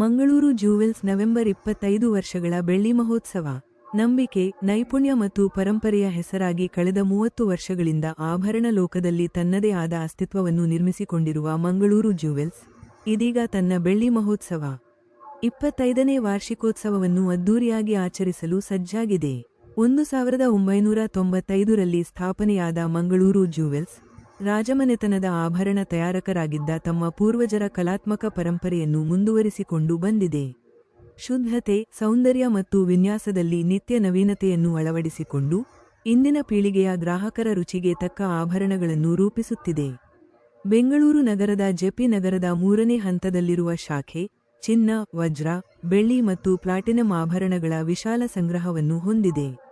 Mangaluru ಜೂವೆಲ್ಸ್ November ಇಪ್ಪತ್ತೈದು ವರ್ಷಗಳ ಬೆಳ್ಳಿ ಮಹೋತ್ಸವ. ನಂಬಿಕೆ, ನೈಪುಣ್ಯ ಮತ್ತು ಪರಂಪರೆಯ ಹೆಸರಾಗಿ ಕಳೆದ ಮೂವತ್ತು ವರ್ಷಗಳಿಂದ ಆಭರಣ ಲೋಕದಲ್ಲಿ ತನ್ನದೇ ಆದ ಅಸ್ತಿತ್ವವನ್ನು ನಿರ್ಮಿಸಿಕೊಂಡಿರುವ ಮಂಗಳೂರು ಜೂವೆಲ್ಸ್, ಇದೀಗ ತನ್ನ ಬೆಳ್ಳಿ ಮಹೋತ್ಸವ. ಇಪ್ಪತ್ತೈದನೇ ವಾರ್ಷಿಕೋತ್ಸವವನ್ನು ಅದ್ದೂರಿಯಾಗಿ ಆಚರಿಸಲು ಸಜ್ಜಾಗಿದೆ. ಒಂದು ಸಾವಿರದ ಒಂಬೈನೂರ ತೊಂಬತ್ತೈದರಲ್ಲಿ ಸ್ಥಾಪನೆಯಾದ ಮಂಗಳೂರು ಜೂವೆಲ್ಸ್ ರಾಜಮನೆತನದ ಆಭರಣ ತಯಾರಕರಾಗಿದ್ದ ತಮ್ಮ ಪೂರ್ವಜರ ಕಲಾತ್ಮಕ ಪರಂಪರೆಯನ್ನು ಮುಂದುವರಿಸಿಕೊಂಡು ಬಂದಿದೆ. ಶುದ್ಧತೆ, ಸೌಂದರ್ಯ ಮತ್ತು ವಿನ್ಯಾಸದಲ್ಲಿ ನಿತ್ಯ ನವೀನತೆಯನ್ನು ಅಳವಡಿಸಿಕೊಂಡು, ಇಂದಿನ ಪೀಳಿಗೆಯ ಗ್ರಾಹಕರ ರುಚಿಗೆ ತಕ್ಕ ಆಭರಣಗಳನ್ನು ರೂಪಿಸುತ್ತಿದೆ. ಬೆಂಗಳೂರು ನಗರದ ಜೆಪಿ ನಗರದ ಮೂರನೇ ಹಂತದಲ್ಲಿರುವ ಶಾಖೆ, ಚಿನ್ನ, ವಜ್ರ, ಬೆಳ್ಳಿ ಮತ್ತು ಪ್ಲಾಟಿನಂ ಆಭರಣಗಳ ವಿಶಾಲ ಸಂಗ್ರಹವನ್ನು ಹೊಂದಿದೆ.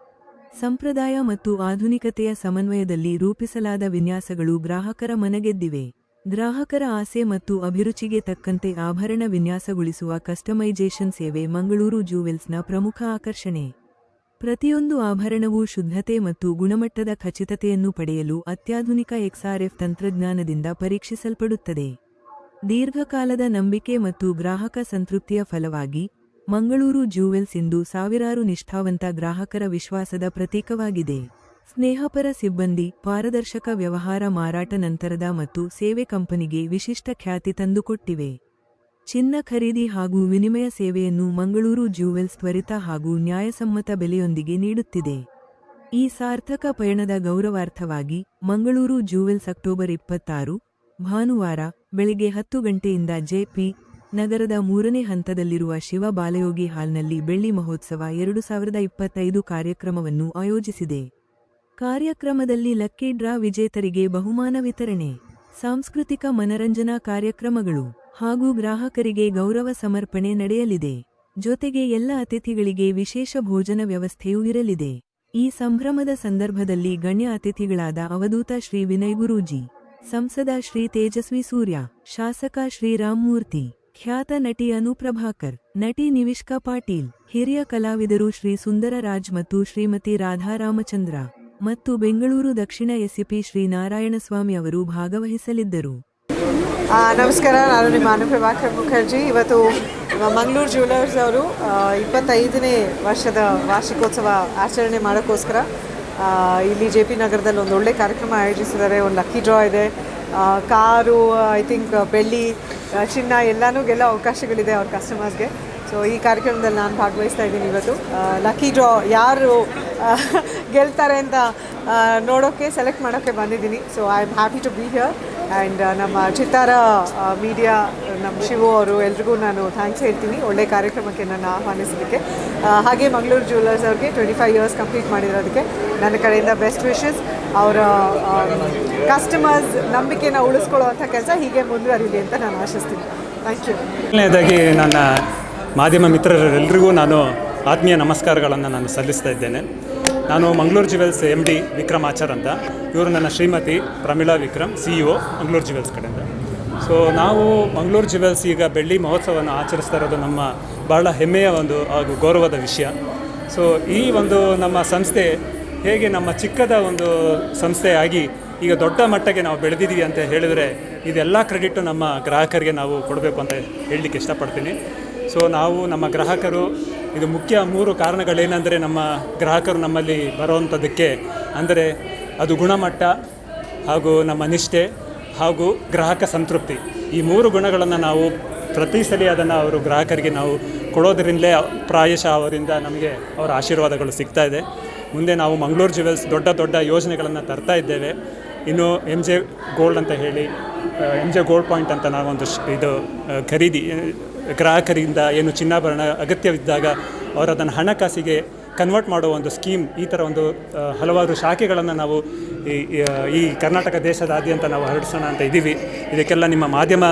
ಸಂಪ್ರದಾಯ ಮತ್ತು ಆಧುನಿಕತೆಯ ಸಮನ್ವಯದಲ್ಲಿ ರೂಪಿಸಲಾದ ವಿನ್ಯಾಸಗಳು ಗ್ರಾಹಕರ ಮನಗೆದ್ದಿವೆ. ಗ್ರಾಹಕರ ಆಸೆ ಮತ್ತು ಅಭಿರುಚಿಗೆ ತಕ್ಕಂತೆ ಆಭರಣ ವಿನ್ಯಾಸಗೊಳಿಸುವ ಕಸ್ಟಮೈಜೇಷನ್ ಸೇವೆ ಮಂಗಳೂರು ಜೂವೆಲ್ಸ್ನ ಪ್ರಮುಖ ಆಕರ್ಷಣೆ. ಪ್ರತಿಯೊಂದು ಆಭರಣವೂ ಶುದ್ಧತೆ ಮತ್ತು ಗುಣಮಟ್ಟದ ಖಚಿತತೆಯನ್ನು ಪಡೆಯಲು ಅತ್ಯಾಧುನಿಕ ಎಕ್ಸ್ಆರ್ಎಫ್ ತಂತ್ರಜ್ಞಾನದಿಂದ ಪರೀಕ್ಷಿಸಲ್ಪಡುತ್ತದೆ. ದೀರ್ಘಕಾಲದ ನಂಬಿಕೆ ಮತ್ತು ಗ್ರಾಹಕ ಸಂತೃಪ್ತಿಯ ಫಲವಾಗಿ ಮಂಗಳೂರು ಜೂವೆಲ್ಸ್ ಇಂದು ಸಾವಿರಾರು ನಿಷ್ಠಾವಂತ ಗ್ರಾಹಕರ ವಿಶ್ವಾಸದ ಪ್ರತೀಕವಾಗಿದೆ. ಸ್ನೇಹಪರ ಸಿಬ್ಬಂದಿ, ಪಾರದರ್ಶಕ ವ್ಯವಹಾರ ಮಾರಾಟ ನಂತರದ ಮತ್ತು ಸೇವೆ ಕಂಪನಿಗೆ ವಿಶಿಷ್ಟ ಖ್ಯಾತಿ ತಂದುಕೊಟ್ಟಿವೆ. ಚಿನ್ನ ಖರೀದಿ ಹಾಗೂ ವಿನಿಮಯ ಸೇವೆಯನ್ನು ಮಂಗಳೂರು ಜೂವೆಲ್ಸ್ ತ್ವರಿತ ಹಾಗೂ ನ್ಯಾಯಸಮ್ಮತ ಬೆಲೆಯೊಂದಿಗೆ ನೀಡುತ್ತಿದೆ. ಈ ಸಾರ್ಥಕ ಪಯಣದ ಗೌರವಾರ್ಥವಾಗಿ ಮಂಗಳೂರು ಜೂವೆಲ್ಸ್ ಅಕ್ಟೋಬರ್ ಇಪ್ಪತ್ತಾರು, ಭಾನುವಾರ, ಬೆಳಿಗ್ಗೆ ಹತ್ತು ಗಂಟೆಯಿಂದ ಜೆಪಿ ನಗರದ ಮೂರನೇ ಹಂತದಲ್ಲಿರುವ ಶಿವ ಬಾಲಯೋಗಿ ಹಾಲ್ನಲ್ಲಿ ಬೆಳ್ಳಿ ಮಹೋತ್ಸವ ಎರಡು ಸಾವಿರದ ಇಪ್ಪತ್ತೈದು ಕಾರ್ಯಕ್ರಮವನ್ನು ಆಯೋಜಿಸಿದೆ. ಕಾರ್ಯಕ್ರಮದಲ್ಲಿ ಲಕ್ಕಿ ಡ್ರಾ ವಿಜೇತರಿಗೆ ಬಹುಮಾನ ವಿತರಣೆ, ಸಾಂಸ್ಕೃತಿಕ ಮನರಂಜನಾ ಕಾರ್ಯಕ್ರಮಗಳು ಹಾಗೂ ಗ್ರಾಹಕರಿಗೆ ಗೌರವ ಸಮರ್ಪಣೆ ನಡೆಯಲಿದೆ. ಜೊತೆಗೆ ಎಲ್ಲ ಅತಿಥಿಗಳಿಗೆ ವಿಶೇಷ ಭೋಜನ ವ್ಯವಸ್ಥೆಯೂ ಇರಲಿದೆ. ಈ ಸಂಭ್ರಮದ ಸಂದರ್ಭದಲ್ಲಿ ಗಣ್ಯ ಅತಿಥಿಗಳಾದ ಅವಧೂತ ಶ್ರೀ ವಿನಯ್ ಗುರೂಜಿ, ಸಂಸದ ಶ್ರೀ ತೇಜಸ್ವಿ ಸೂರ್ಯ, ಶಾಸಕ ಶ್ರೀ ರಾಮ್ಮೂರ್ತಿ ಖ್ಯಾತ ನಟಿ ಅನುಪ್ರಭಾಕರ್, ನಟಿ ನಿವಿಷ್ಕಾ ಪಾಟೀಲ್, ಹಿರಿಯ ಕಲಾವಿದರು ಶ್ರೀ ಸುಂದರ ರಾಜ್ ಮತ್ತು ಶ್ರೀಮತಿ ರಾಧಾ ರಾಮಚಂದ್ರ ಮತ್ತು ಬೆಂಗಳೂರು ದಕ್ಷಿಣ ಎಸ್ಸಿಪಿ ಶ್ರೀ ನಾರಾಯಣ ಸ್ವಾಮಿ ಅವರು ಭಾಗವಹಿಸಲಿದ್ದರು. ನಮಸ್ಕಾರ, ನಾನು ನಿಮ್ಮ ಅನುಪ್ರಭಾಕರ್ ಮುಖರ್ಜಿ. ಇವತ್ತು ಮಂಗಳೂರು ಜ್ಯುವೆಲರ್ಸ್ ಅವರು ಇಪ್ಪತ್ತೈದನೇ ವರ್ಷದ ವಾರ್ಷಿಕೋತ್ಸವ ಆಚರಣೆ ಮಾಡೋಕ್ಕೋಸ್ಕರ ಇಲ್ಲಿ ಜೆ ಪಿ ನಗರದಲ್ಲಿ ಒಂದು ಒಳ್ಳೆ ಕಾರ್ಯಕ್ರಮ ಆಯೋಜಿಸಿದ್ದಾರೆ. ಒಂದು ಲಕ್ಕಿ ಡ್ರಾ ಇದೆ. ಕಾರು ಐ ಥಿಂಕ್ ಬೆಳ್ಳಿ ಚಿನ್ನ ಎಲ್ಲನೂ ಗೆಲ್ಲೋ ಅವಕಾಶಗಳಿದೆ ಅವ್ರ ಕಸ್ಟಮರ್ಸ್ಗೆ ಸೊ ಈ ಕಾರ್ಯಕ್ರಮದಲ್ಲಿ ನಾನು ಭಾಗವಹಿಸ್ತಾ ಇದ್ದೀನಿ ಇವತ್ತು. ಲಕ್ಕಿ ಡ್ರಾ ಯಾರು ಗೆಲ್ತಾರೆ ಅಂತ ನೋಡೋಕ್ಕೆ ಸೆಲೆಕ್ಟ್ ಮಾಡೋಕ್ಕೆ ಬಂದಿದ್ದೀನಿ. So I am happy to be here and ನಮ್ಮ ಚಿತ್ತಾರ ಮೀಡಿಯಾ ನಮ್ಮ ಶಿವು ಅವರು ಎಲ್ರಿಗೂ ನಾನು ಥ್ಯಾಂಕ್ಸ್ ಹೇಳ್ತೀನಿ. ಒಳ್ಳೆ ಕಾರ್ಯಕ್ರಮಕ್ಕೆ ನನ್ನ ಆಹ್ವಾನಿಸೋದಕ್ಕೆ ಹಾಗೆ ಮಂಗಳೂರು ಜ್ಯುವೆಲರ್ಸ್ ಅವ್ರಿಗೆ ಟ್ವೆಂಟಿ ಫೈವ್ ಇಯರ್ಸ್ ಕಂಪ್ಲೀಟ್ ಮಾಡಿರೋದಕ್ಕೆ ನನ್ನ ಕಡೆಯಿಂದ ಬೆಸ್ಟ್ ವಿಶಸ್ ಅವರ ಕಸ್ಟಮರ್ಸ್ ನಂಬಿಕೆನ ಉಳಿಸ್ಕೊಳ್ಳುವಂಥ ಕೆಲಸ ಹೀಗೆ ಮುಂದುವರಿಲಿ ಅಂತ ನಾನು ಆಶಿಸ್ತೀನಿ. ಥ್ಯಾಂಕ್ ಯು ಮೊದಲನೇದಾಗಿ ನನ್ನ ಮಾಧ್ಯಮ ಮಿತ್ರರೆಲ್ಲರಿಗೂ ನಾನು ಆತ್ಮೀಯ ನಮಸ್ಕಾರಗಳನ್ನು ನಾನು ಸಲ್ಲಿಸ್ತಾ ಇದ್ದೇನೆ. ನಾನು Mangaluru jewels M D Vikram Achar ಅಂತ. ಇವರು ನನ್ನ Shrimati Pramila Vikram C E O Mangaluru jewels ಕಡೆಯಿಂದ. ಸೊ ನಾವು ಮಂಗಳೂರು ಜುವೆಲ್ಸ್ ಈಗ ಬೆಳ್ಳಿ ಮಹೋತ್ಸವವನ್ನು ಆಚರಿಸ್ತಾ ಇರೋದು ನಮ್ಮ ಬಹಳ ಹೆಮ್ಮೆಯ ಒಂದು ಹಾಗೂ ಗೌರವದ ವಿಷಯ. ಸೊ ಈ ಒಂದು ನಮ್ಮ ಸಂಸ್ಥೆ ಹೇಗೆ ನಮ್ಮ ಚಿಕ್ಕದ ಒಂದು ಸಂಸ್ಥೆಯಾಗಿ ಈಗ ದೊಡ್ಡ ಮಟ್ಟಕ್ಕೆ ನಾವು ಬೆಳೆದಿದ್ದೀವಿ ಅಂತ ಹೇಳಿದರೆ ಇದೆಲ್ಲ ಕ್ರೆಡಿಟು ನಮ್ಮ ಗ್ರಾಹಕರಿಗೆ ನಾವು ಕೊಡಬೇಕು ಅಂತ ಹೇಳಲಿಕ್ಕೆ ಇಷ್ಟಪಡ್ತೀನಿ. ಸೊ ನಾವು ನಮ್ಮ ಗ್ರಾಹಕರು, ಇದು ಮುಖ್ಯ ಮೂರು ಕಾರಣಗಳೇನೆಂದರೆ ನಮ್ಮ ಗ್ರಾಹಕರು ನಮ್ಮಲ್ಲಿ ಬರೋವಂಥದ್ದಕ್ಕೆ, ಅಂದರೆ ಅದು ಗುಣಮಟ್ಟ ಹಾಗೂ ನಮ್ಮ ನಿಷ್ಠೆ ಹಾಗೂ ಗ್ರಾಹಕ ಸಂತೃಪ್ತಿ. ಈ ಮೂರು ಗುಣಗಳನ್ನು ನಾವು ಪ್ರತಿ ಸಲ ಅದನ್ನು ಅವರು ಗ್ರಾಹಕರಿಗೆ ನಾವು ಕೊಡೋದರಿಂದಲೇ ಪ್ರಾಯಶಃ ಅವರಿಂದ ನಮಗೆ ಅವರ ಆಶೀರ್ವಾದಗಳು ಸಿಗ್ತಾ ಇದೆ. ಮುಂದೆ ನಾವು ಮಂಗಳೂರು ಜುವೆಲ್ಸ್ ದೊಡ್ಡ ದೊಡ್ಡ ಯೋಜನೆಗಳನ್ನು ತರ್ತಾ ಇದ್ದೇವೆ. ಇನ್ನು ಎಂ ಜೆ ಗೋಲ್ಡ್ ಅಂತ ಹೇಳಿ ಎಂ ಜೆ ಗೋಲ್ಡ್ ಪಾಯಿಂಟ್ ಅಂತ ನಾವೊಂದು ಇದು ಖರೀದಿ ಗ್ರಾಹಕರಿಂದ ಏನು ಚಿನ್ನಾಭರಣ ಅಗತ್ಯವಿದ್ದಾಗ ಅವರು ಅದನ್ನು ಹಣಕಾಸಿಗೆ ಕನ್ವರ್ಟ್ ಮಾಡುವ ಒಂದು ಸ್ಕೀಮ್ ಈ ಥರ ಒಂದು ಹಲವಾರು ಶಾಖೆಗಳನ್ನು ನಾವು ಈ ಕರ್ನಾಟಕ ದೇಶದಾದ್ಯಂತ ನಾವು ಹರಡಿಸೋಣ ಅಂತ ಇದ್ದೀವಿ. ಇದಕ್ಕೆಲ್ಲ ನಿಮ್ಮ ಮಾಧ್ಯಮ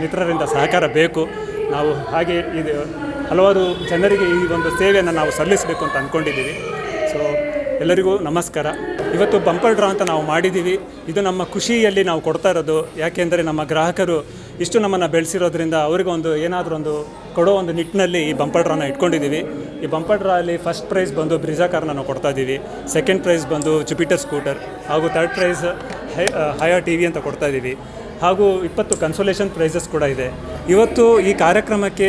ಮಿತ್ರರಿಂದ ಸಹಕಾರ ಬೇಕು. ನಾವು ಹಾಗೆ ಇದು ಹಲವಾರು ಜನರಿಗೆ ಈ ಒಂದು ಸೇವೆಯನ್ನು ನಾವು ಸಲ್ಲಿಸಬೇಕು ಅಂತ ಅಂದ್ಕೊಂಡಿದ್ದೀವಿ ಸೊ ಎಲ್ಲರಿಗೂ ನಮಸ್ಕಾರ. ಇವತ್ತು ಬಂಪರ್ ಡ್ರಾ ಅಂತ ನಾವು ಮಾಡಿದ್ದೀವಿ ಇದು ನಮ್ಮ ಖುಷಿಯಲ್ಲಿ ನಾವು ಕೊಡ್ತಾ ಇರೋದು. ಯಾಕೆಂದರೆ ನಮ್ಮ ಗ್ರಾಹಕರು ಇಷ್ಟು ನಮ್ಮನ್ನು ಬೆಳೆಸಿರೋದ್ರಿಂದ ಅವರಿಗೆ ಒಂದು ಏನಾದರೂ ಒಂದು ಕೊಡೋ ಒಂದು ನಿಟ್ಟಿನಲ್ಲಿ ಈ ಬಂಪರ್ ಡ್ರಾನ ಇಟ್ಕೊಂಡಿದ್ದೀವಿ ಈ ಬಂಪರ್ ಡ್ರಾ ಅಲ್ಲಿ ಫಸ್ಟ್ ಪ್ರೈಸ್ ಬಂದು ಬ್ರಿಜಾ ಕಾರ್ನ ನಾವು ಕೊಡ್ತಾ ಇದ್ದೀವಿ ಸೆಕೆಂಡ್ ಪ್ರೈಸ್ ಬಂದು ಜುಪಿಟರ್ ಸ್ಕೂಟರ್ ಹಾಗೂ ಥರ್ಡ್ ಪ್ರೈಸ್ ಹೈ ಹಯಾ ಟಿ ವಿ ಅಂತ ಕೊಡ್ತಾ ಇದ್ದೀವಿ ಹಾಗೂ ಇಪ್ಪತ್ತು ಕನ್ಸೋಲೇಷನ್ ಪ್ರೈಸಸ್ ಕೂಡ ಇದೆ. ಇವತ್ತು ಈ ಕಾರ್ಯಕ್ರಮಕ್ಕೆ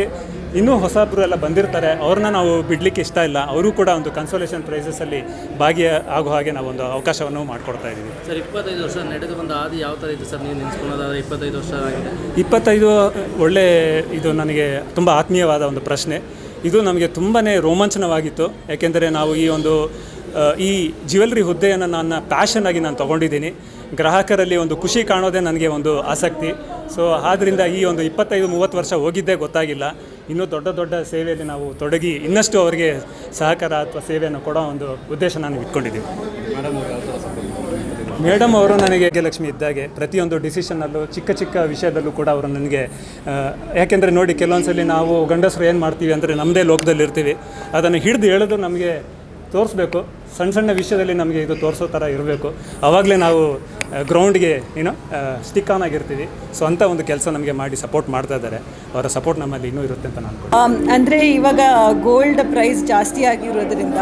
ಇನ್ನೂ ಹೊಸಬ್ರು ಎಲ್ಲ ಬಂದಿರ್ತಾರೆ ಅವ್ರನ್ನ ನಾವು ಬಿಡಲಿಕ್ಕೆ ಇಷ್ಟ ಇಲ್ಲ. ಅವರು ಕೂಡ ಒಂದು ಕನ್ಸೋಲೇಷನ್ ಪ್ರೈಸಸಲ್ಲಿ ಭಾಗಿಯ ಆಗೋ ಹಾಗೆ ನಾವು ಒಂದು ಅವಕಾಶವನ್ನು ಮಾಡಿಕೊಡ್ತಾ ಇದ್ದೀವಿ. ಸರ್ ಇಪ್ಪತ್ತೈದು ವರ್ಷ ನಡೆದು ಬಂದ ಆದಿ ಯಾವ ಥರ ಇದೆ ಸರ್ ನೀವು ನೆನೆಸ್ಕೊಳ್ಳೋದಾದ್ರೆ ಇಪ್ಪತ್ತೈದು ವರ್ಷ ಆಗಿದೆ? ಇಪ್ಪತ್ತೈದು ಒಳ್ಳೆ ಇದು ನನಗೆ ತುಂಬ ಆತ್ಮೀಯವಾದ ಒಂದು ಪ್ರಶ್ನೆ. ಇದು ನಮಗೆ ತುಂಬಾ ರೋಮಾಂಚನವಾಗಿತ್ತು. ಯಾಕೆಂದರೆ ನಾವು ಈ ಒಂದು ಈ ಜ್ಯುವೆಲ್ರಿ ಹುದ್ದೆಯನ್ನು ನನ್ನ ಪ್ಯಾಷನ್ ಆಗಿ ನಾನು ತೊಗೊಂಡಿದ್ದೀನಿ. ಗ್ರಾಹಕರಲ್ಲಿ ಒಂದು ಖುಷಿ ಕಾಣೋದೇ ನನಗೆ ಒಂದು ಆಸಕ್ತಿ. ಸೊ ಆದ್ದರಿಂದ ಈ ಒಂದು ಇಪ್ಪತ್ತೈದು, ಮೂವತ್ತು ವರ್ಷ ಹೋಗಿದ್ದೇ ಗೊತ್ತಾಗಿಲ್ಲ. ಇನ್ನೂ ದೊಡ್ಡ ದೊಡ್ಡ ಸೇವೆಯಲ್ಲಿ ನಾವು ತೊಡಗಿ ಇನ್ನಷ್ಟು ಅವರಿಗೆ ಸಹಕಾರ ಅಥವಾ ಸೇವೆಯನ್ನು ಕೊಡೋ ಒಂದು ಉದ್ದೇಶ ನಾನು ಇಟ್ಕೊಂಡಿದ್ದೀನಿ. ಮೇಡಮ್ ಅವರು ನನಗೆ ಲಕ್ಷ್ಮಿ ಇದ್ದಾಗೆ ಪ್ರತಿಯೊಂದು ಡಿಸಿಷನಲ್ಲೂ ಚಿಕ್ಕ ಚಿಕ್ಕ ವಿಷಯದಲ್ಲೂ ಕೂಡ ಅವರು ನನಗೆ ಯಾಕೆಂದರೆ ನೋಡಿ ಕೆಲವೊಂದ್ಸಲಿ ನಾವು ಗಂಡಸರು ಏನು ಮಾಡ್ತೀವಿ ಅಂದರೆ ನಮ್ಮದೇ ಲೋಕದಲ್ಲಿರ್ತೀವಿ. ಅದನ್ನು ಹಿಡಿದು ಹೇಳೋದು ನಮಗೆ ತೋರಿಸ್ಬೇಕು. ಸಣ್ಣ ಸಣ್ಣ ವಿಷಯದಲ್ಲಿ ನಮಗೆ ಇದು ತೋರಿಸೋ ಥರ ಇರಬೇಕು. ಆವಾಗಲೇ ನಾವು ಗ್ರೌಂಡ್ಗೆ ಏನೋ ಸ್ಟಿಕ್ ಆನ್ ಆಗಿರ್ತೀವಿ. ಸೊ ಅಂತ ಒಂದು ಕೆಲಸ ನಮಗೆ ಮಾಡಿ ಸಪೋರ್ಟ್ ಮಾಡ್ತಾ ಇದ್ದಾರೆ. ಅವರ ಸಪೋರ್ಟ್ ನಮ್ಮಲ್ಲಿ ಇನ್ನೂ ಇರುತ್ತೆ ಅಂತ ನಾನು. ಅಂದರೆ ಇವಾಗ ಗೋಲ್ಡ್ ಪ್ರೈಸ್ ಜಾಸ್ತಿ ಆಗಿರೋದ್ರಿಂದ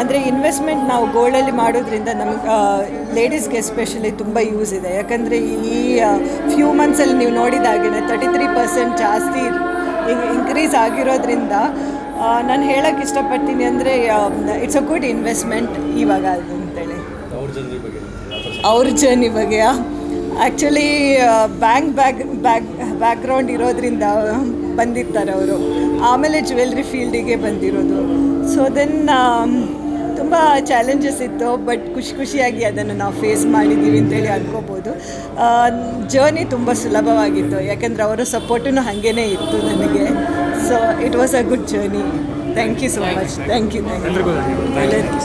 ಅಂದರೆ ಇನ್ವೆಸ್ಟ್ಮೆಂಟ್ ನಾವು ಗೋಲ್ಡಲ್ಲಿ ಮಾಡೋದ್ರಿಂದ ನಮಗೆ ಲೇಡೀಸ್ಗೆ ಎಸ್ಪೆಷಲಿ ತುಂಬ ಯೂಸ್ ಇದೆ. ಯಾಕಂದರೆ ಈ ಫ್ಯೂ ಮಂತ್ಸಲ್ಲಿ ನೀವು ನೋಡಿದಾಗೆ ತರ್ಟಿ ತ್ರೀ ಪರ್ಸೆಂಟ್ ಜಾಸ್ತಿ ಇನ್ಕ್ರೀಸ್ ಆಗಿರೋದ್ರಿಂದ ನಾನು ಹೇಳೋಕ್ಕೆ ಇಷ್ಟಪಡ್ತೀನಿ ಅಂದರೆ ಇಟ್ಸ್ ಅ ಗುಡ್ ಇನ್ವೆಸ್ಟ್ಮೆಂಟ್ ಇವಾಗ ಅದು ಅಂತೇಳಿ. ಅವ್ರ ಜರ್ನಿ ಬಗ್ಗೆ actually bank bag back background ಇರೋದ್ರಿಂದ ಬಂದಿರ್ತಾರೆ ಅವರು. ಆಮೇಲೆ ಜ್ಯುವೆಲ್ರಿ ಫೀಲ್ಡಿಗೆ ಬಂದಿರೋದು. ಸೊ ದೆನ್ ತುಂಬ ಚಾಲೆಂಜಸ್ ಇತ್ತು ಬಟ್ ಖುಷಿ ಖುಷಿಯಾಗಿ ಅದನ್ನು ನಾವು ಫೇಸ್ ಮಾಡಿದ್ದೀವಿ ಅಂತೇಳಿ ಅನ್ಕೋಬೋದು. ಜರ್ನಿ ತುಂಬ ಸುಲಭವಾಗಿತ್ತು ಯಾಕಂದರೆ ಅವರ ಸಪೋರ್ಟೂ ಹಾಗೇ ಇತ್ತು ನನಗೆ. So it was a good journey thank you so much thank you thank you ಎಲ್ರಿಗೂ ಧನ್ಯವಾದ. ಎಲ್ಲರಿಗೂ